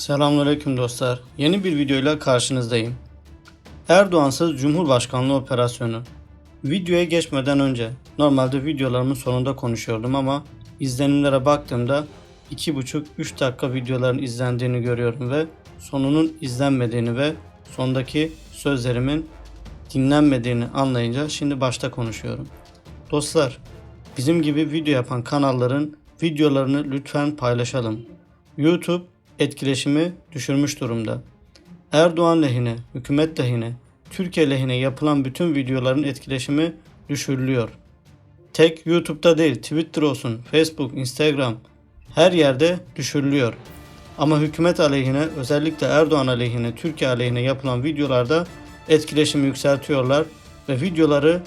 Selamünaleyküm dostlar. Yeni bir videoyla karşınızdayım. Erdoğansız Cumhurbaşkanlığı operasyonu. Videoya geçmeden önce normalde videolarımın sonunda konuşuyordum ama izlenimlere baktığımda 2,5-3 dakika videoların izlendiğini görüyorum ve sonunun izlenmediğini ve sondaki sözlerimin dinlenmediğini anlayınca şimdi başta konuşuyorum. Dostlar, bizim gibi video yapan kanalların videolarını lütfen paylaşalım. YouTube etkileşimi düşürmüş durumda. Erdoğan lehine, hükümet lehine, Türkiye lehine yapılan bütün videoların etkileşimi düşürülüyor. Tek YouTube'da değil, Twitter olsun, Facebook, Instagram her yerde düşürülüyor. Ama hükümet aleyhine, özellikle Erdoğan aleyhine, Türkiye aleyhine yapılan videolarda etkileşimi yükseltiyorlar ve videoları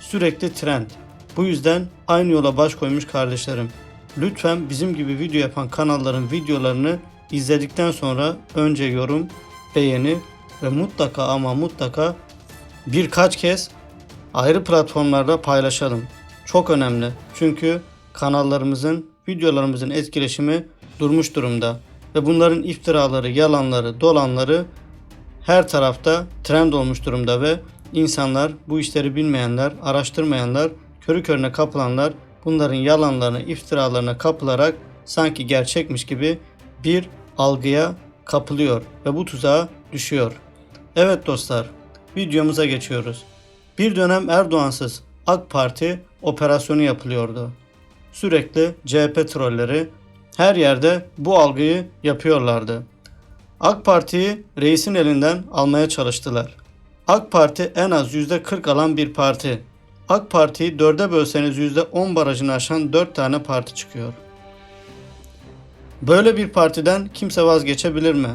sürekli trend. Bu yüzden aynı yola baş koymuş kardeşlerim. Lütfen bizim gibi video yapan kanalların videolarını izledikten sonra önce yorum, beğeni ve mutlaka ama mutlaka birkaç kez ayrı platformlarda paylaşalım. Çok önemli. Çünkü kanallarımızın, videolarımızın etkileşimi durmuş durumda. Ve bunların iftiraları, yalanları, dolanları her tarafta trend olmuş durumda ve insanlar, bu işleri bilmeyenler, araştırmayanlar, körü körüne kapılanlar bunların yalanlarına, iftiralarına kapılarak sanki gerçekmiş gibi bir algıya kapılıyor ve bu tuzağa düşüyor. Evet dostlar, videomuza geçiyoruz. Bir dönem Erdoğansız AK Parti operasyonu yapılıyordu. Sürekli CHP trolleri her yerde bu algıyı yapıyorlardı. AK Parti'yi reisin elinden almaya çalıştılar. AK Parti en az %40 alan bir parti. AK Parti'yi dörde bölseniz %10 barajını aşan 4 tane parti çıkıyor. Böyle bir partiden kimse vazgeçebilir mi?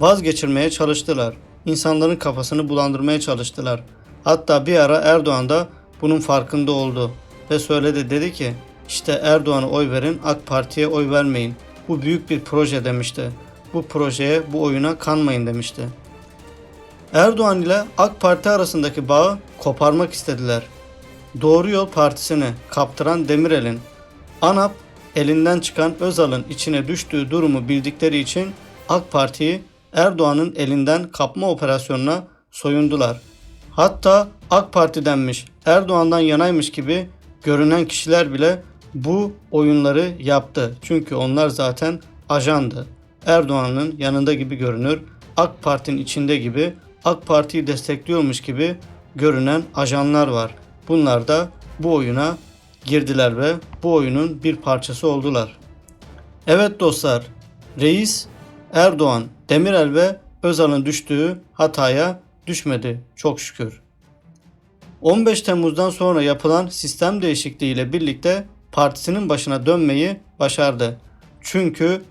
Vazgeçirmeye çalıştılar. İnsanların kafasını bulandırmaya çalıştılar. Hatta bir ara Erdoğan da bunun farkında oldu ve söyledi dedi ki işte Erdoğan'a oy verin AK Parti'ye oy vermeyin. Bu büyük bir proje demişti. Bu projeye bu oyuna kanmayın demişti. Erdoğan ile AK Parti arasındaki bağı koparmak istediler. Doğru Yol Partisi'ni kaptıran Demirel'in ANAP elinden çıkan Özal'ın içine düştüğü durumu bildikleri için AK Parti'yi Erdoğan'ın elinden kapma operasyonuna soyundular. Hatta AK Parti'denmiş, Erdoğan'dan yanaymış gibi görünen kişiler bile bu oyunları yaptı. Çünkü onlar zaten ajandı. Erdoğan'ın yanında gibi görünür, AK Parti'nin içinde gibi, AK Parti'yi destekliyormuş gibi görünen ajanlar var. Bunlar da bu oyuna girdiler ve bu oyunun bir parçası oldular. Evet dostlar, reis Erdoğan, Demirel ve Özal'ın düştüğü hataya düşmedi çok şükür. 15 Temmuz'dan sonra yapılan sistem değişikliği ile birlikte partisinin başına dönmeyi başardı. Çünkü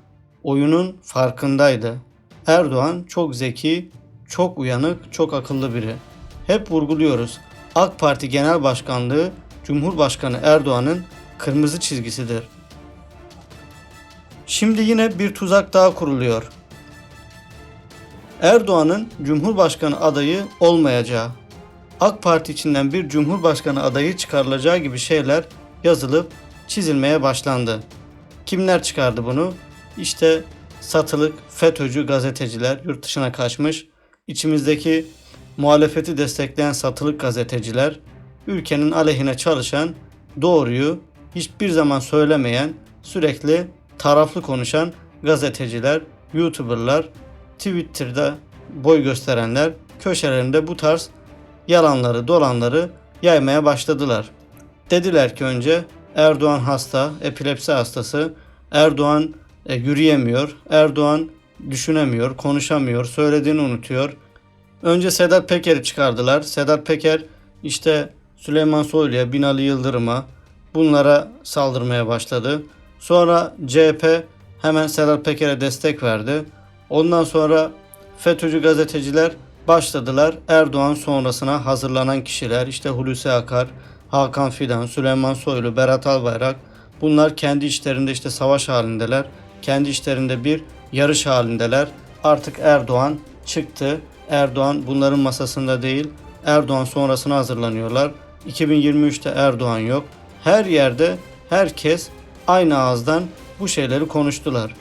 oyunun farkındaydı. Erdoğan çok zeki, çok uyanık, çok akıllı biri. Hep vurguluyoruz. AK Parti Genel Başkanlığı Cumhurbaşkanı Erdoğan'ın kırmızı çizgisidir. Şimdi yine bir tuzak daha kuruluyor. Erdoğan'ın Cumhurbaşkanı adayı olmayacağı, AK Parti içinden bir Cumhurbaşkanı adayı çıkarılacağı gibi şeyler yazılıp çizilmeye başlandı. Kimler çıkardı bunu? İşte satılık FETÖ'cü gazeteciler yurt dışına kaçmış. İçimizdeki muhalefeti destekleyen satılık gazeteciler, ülkenin aleyhine çalışan, doğruyu hiçbir zaman söylemeyen, sürekli taraflı konuşan gazeteciler, YouTuber'lar, Twitter'da boy gösterenler köşelerinde bu tarz yalanları, dolanları yaymaya başladılar. Dediler ki önce Erdoğan hasta, epilepsi hastası, Erdoğan e, yürüyemiyor, Erdoğan düşünemiyor, konuşamıyor, söylediğini unutuyor. Önce Sedat Peker'i çıkardılar. Sedat Peker işte Süleyman Soylu'ya, Binali Yıldırım'a bunlara saldırmaya başladı. Sonra CHP hemen Sedat Peker'e destek verdi. Ondan sonra FETÖ'cü gazeteciler başladılar. Erdoğan sonrasına hazırlanan kişiler işte Hulusi Akar, Hakan Fidan, Süleyman Soylu, Berat Albayrak bunlar kendi işlerinde işte savaş halindeler. Kendi işlerinde bir yarış halindeler. Artık Erdoğan çıktı. Erdoğan bunların masasında değil. Erdoğan sonrasına hazırlanıyorlar. 2023'te Erdoğan yok. Her yerde herkes aynı ağızdan bu şeyleri konuştular.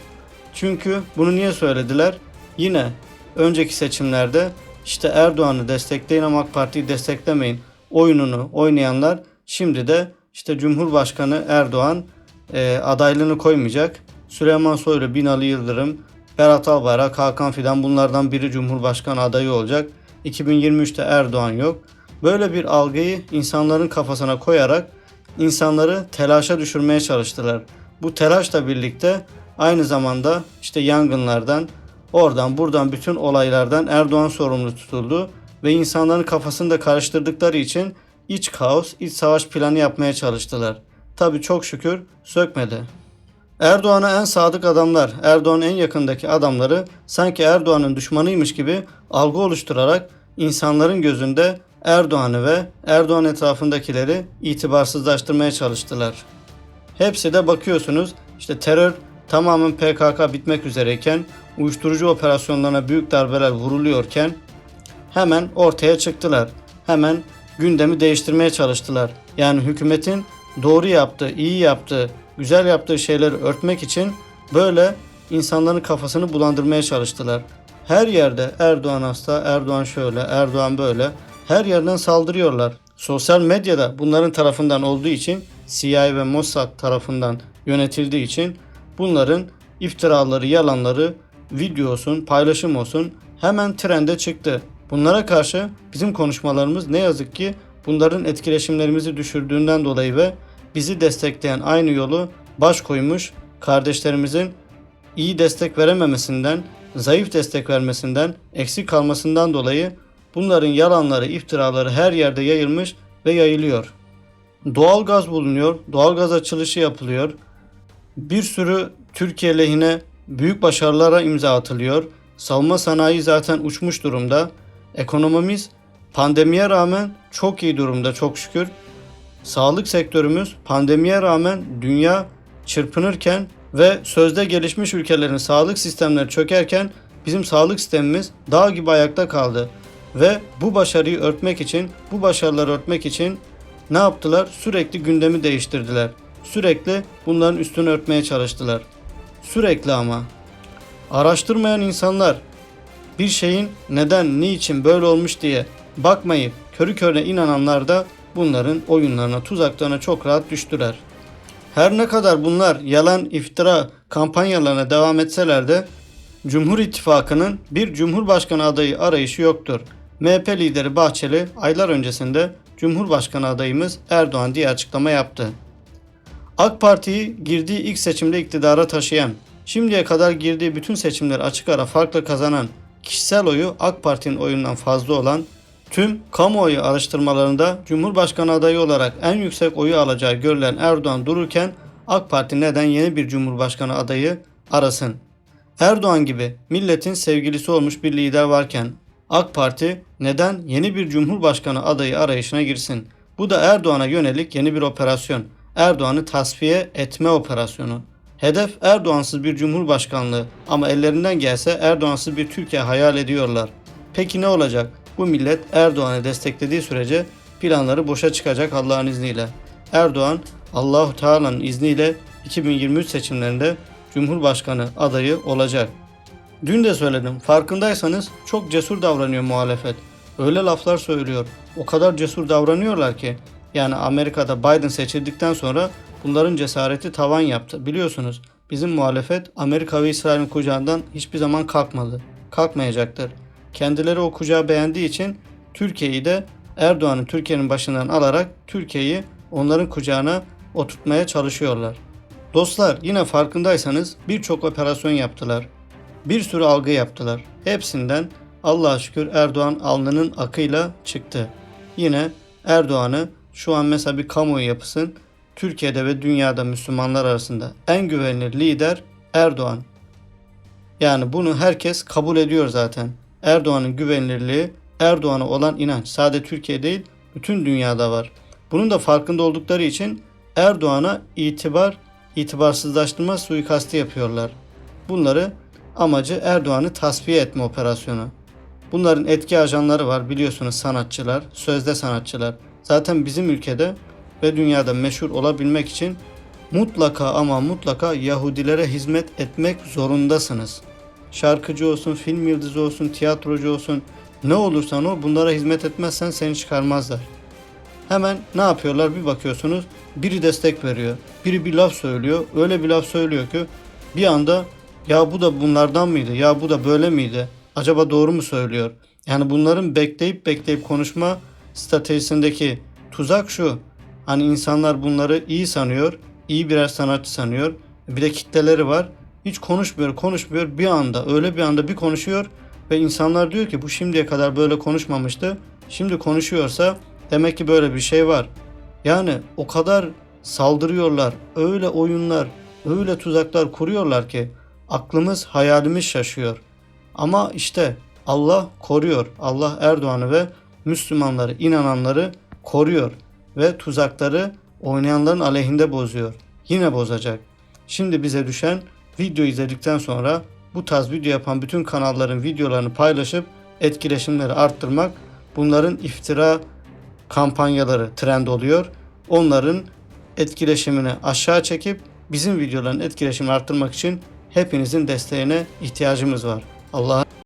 Çünkü bunu niye söylediler? Yine önceki seçimlerde işte Erdoğan'ı destekleyin ama AK Parti'yi desteklemeyin oyununu oynayanlar şimdi de işte Cumhurbaşkanı Erdoğan e, adaylığını koymayacak. Süleyman Soylu, Binali Yıldırım, Berat Albayrak, Hakan Fidan bunlardan biri Cumhurbaşkanı adayı olacak. 2023'te Erdoğan yok. Böyle bir algıyı insanların kafasına koyarak insanları telaşa düşürmeye çalıştılar. Bu telaşla birlikte aynı zamanda işte yangınlardan, oradan buradan bütün olaylardan Erdoğan sorumlu tutuldu ve insanların kafasını da karıştırdıkları için iç kaos, iç savaş planı yapmaya çalıştılar. Tabi çok şükür sökmedi. Erdoğan'a en sadık adamlar, Erdoğan'ın en yakındaki adamları sanki Erdoğan'ın düşmanıymış gibi algı oluşturarak insanların gözünde Erdoğan'ı ve Erdoğan etrafındakileri itibarsızlaştırmaya çalıştılar. Hepsi de bakıyorsunuz işte terör tamamen PKK bitmek üzereyken, uyuşturucu operasyonlarına büyük darbeler vuruluyorken hemen ortaya çıktılar. Hemen gündemi değiştirmeye çalıştılar. Yani hükümetin doğru yaptığı, iyi yaptığı, güzel yaptığı şeyleri örtmek için böyle insanların kafasını bulandırmaya çalıştılar. Her yerde Erdoğan hasta, Erdoğan şöyle, Erdoğan böyle. Her yerden saldırıyorlar. Sosyal medyada bunların tarafından olduğu için CIA ve Mossad tarafından yönetildiği için bunların iftiraları, yalanları, video olsun, paylaşım olsun hemen trende çıktı. Bunlara karşı bizim konuşmalarımız ne yazık ki bunların etkileşimlerimizi düşürdüğünden dolayı ve bizi destekleyen aynı yolu baş koymuş kardeşlerimizin iyi destek verememesinden, zayıf destek vermesinden, eksik kalmasından dolayı bunların yalanları, iftiraları her yerde yayılmış ve yayılıyor. Doğal gaz bulunuyor, doğal gaz açılışı yapılıyor. Bir sürü Türkiye lehine büyük başarılara imza atılıyor. Savunma sanayi zaten uçmuş durumda. Ekonomimiz pandemiye rağmen çok iyi durumda çok şükür. Sağlık sektörümüz pandemiye rağmen dünya çırpınırken ve sözde gelişmiş ülkelerin sağlık sistemleri çökerken bizim sağlık sistemimiz dağ gibi ayakta kaldı. Ve bu başarıyı örtmek için, bu başarıları örtmek için ne yaptılar? Sürekli gündemi değiştirdiler. Sürekli bunların üstünü örtmeye çalıştılar. Sürekli ama. Araştırmayan insanlar bir şeyin neden, niçin böyle olmuş diye bakmayıp körü körüne inananlar da bunların oyunlarına, tuzaklarına çok rahat düştüler. Her ne kadar bunlar yalan iftira kampanyalarına devam etseler de Cumhur İttifakı'nın bir Cumhurbaşkanı adayı arayışı yoktur. MHP lideri Bahçeli aylar öncesinde Cumhurbaşkanı adayımız Erdoğan diye açıklama yaptı. AK Parti'yi girdiği ilk seçimde iktidara taşıyan, şimdiye kadar girdiği bütün seçimleri açık ara farklı kazanan, kişisel oyu AK Parti'nin oyundan fazla olan, tüm kamuoyu araştırmalarında Cumhurbaşkanı adayı olarak en yüksek oyu alacağı görülen Erdoğan dururken AK Parti neden yeni bir Cumhurbaşkanı adayı arasın? Erdoğan gibi milletin sevgilisi olmuş bir lider varken AK Parti neden yeni bir Cumhurbaşkanı adayı arayışına girsin? Bu da Erdoğan'a yönelik yeni bir operasyon. Erdoğan'ı tasfiye etme operasyonu. Hedef Erdoğansız bir cumhurbaşkanlığı ama ellerinden gelse Erdoğansız bir Türkiye hayal ediyorlar. Peki ne olacak? Bu millet Erdoğan'ı desteklediği sürece planları boşa çıkacak Allah'ın izniyle. Erdoğan Allahu Teala'nın izniyle 2023 seçimlerinde Cumhurbaşkanı adayı olacak. Dün de söyledim. Farkındaysanız çok cesur davranıyor muhalefet. Öyle laflar söylüyor. O kadar cesur davranıyorlar ki yani Amerika'da Biden seçildikten sonra bunların cesareti tavan yaptı. Biliyorsunuz bizim muhalefet Amerika ve İsrail'in kucağından hiçbir zaman kalkmadı. Kalkmayacaktır. Kendileri o kucağı beğendiği için Türkiye'yi de Erdoğan'ın Türkiye'nin başından alarak Türkiye'yi onların kucağına oturtmaya çalışıyorlar. Dostlar yine farkındaysanız birçok operasyon yaptılar. Bir sürü algı yaptılar. Hepsinden Allah'a şükür Erdoğan alnının akıyla çıktı. Yine Erdoğan'ı şu an mesela bir kamuoyu yapısın Türkiye'de ve dünyada Müslümanlar arasında en güvenilir lider Erdoğan. Yani bunu herkes kabul ediyor zaten. Erdoğan'ın güvenilirliği, Erdoğan'a olan inanç sadece Türkiye değil bütün dünyada var. Bunun da farkında oldukları için Erdoğan'a itibar, itibarsızlaştırma suikastı yapıyorlar. Bunları amacı Erdoğan'ı tasfiye etme operasyonu. Bunların etki ajanları var biliyorsunuz sanatçılar, sözde sanatçılar. Zaten bizim ülkede ve dünyada meşhur olabilmek için mutlaka ama mutlaka Yahudilere hizmet etmek zorundasınız. Şarkıcı olsun, film yıldızı olsun, tiyatrocu olsun ne olursan ol bunlara hizmet etmezsen seni çıkarmazlar. Hemen ne yapıyorlar bir bakıyorsunuz biri destek veriyor. Biri bir laf söylüyor. Öyle bir laf söylüyor ki bir anda ya bu da bunlardan mıydı? Ya bu da böyle miydi? Acaba doğru mu söylüyor? Yani bunların bekleyip bekleyip konuşma stratejisindeki tuzak şu. Hani insanlar bunları iyi sanıyor. iyi birer sanatçı sanıyor. Bir de kitleleri var. Hiç konuşmuyor, konuşmuyor. Bir anda, öyle bir anda bir konuşuyor ve insanlar diyor ki bu şimdiye kadar böyle konuşmamıştı. Şimdi konuşuyorsa demek ki böyle bir şey var. Yani o kadar saldırıyorlar, öyle oyunlar, öyle tuzaklar kuruyorlar ki aklımız, hayalimiz şaşıyor. Ama işte Allah koruyor. Allah Erdoğan'ı ve Müslümanları, inananları koruyor ve tuzakları oynayanların aleyhinde bozuyor. Yine bozacak. Şimdi bize düşen video izledikten sonra bu tarz video yapan bütün kanalların videolarını paylaşıp etkileşimleri arttırmak. Bunların iftira kampanyaları trend oluyor. Onların etkileşimini aşağı çekip bizim videoların etkileşimini arttırmak için hepinizin desteğine ihtiyacımız var. Allah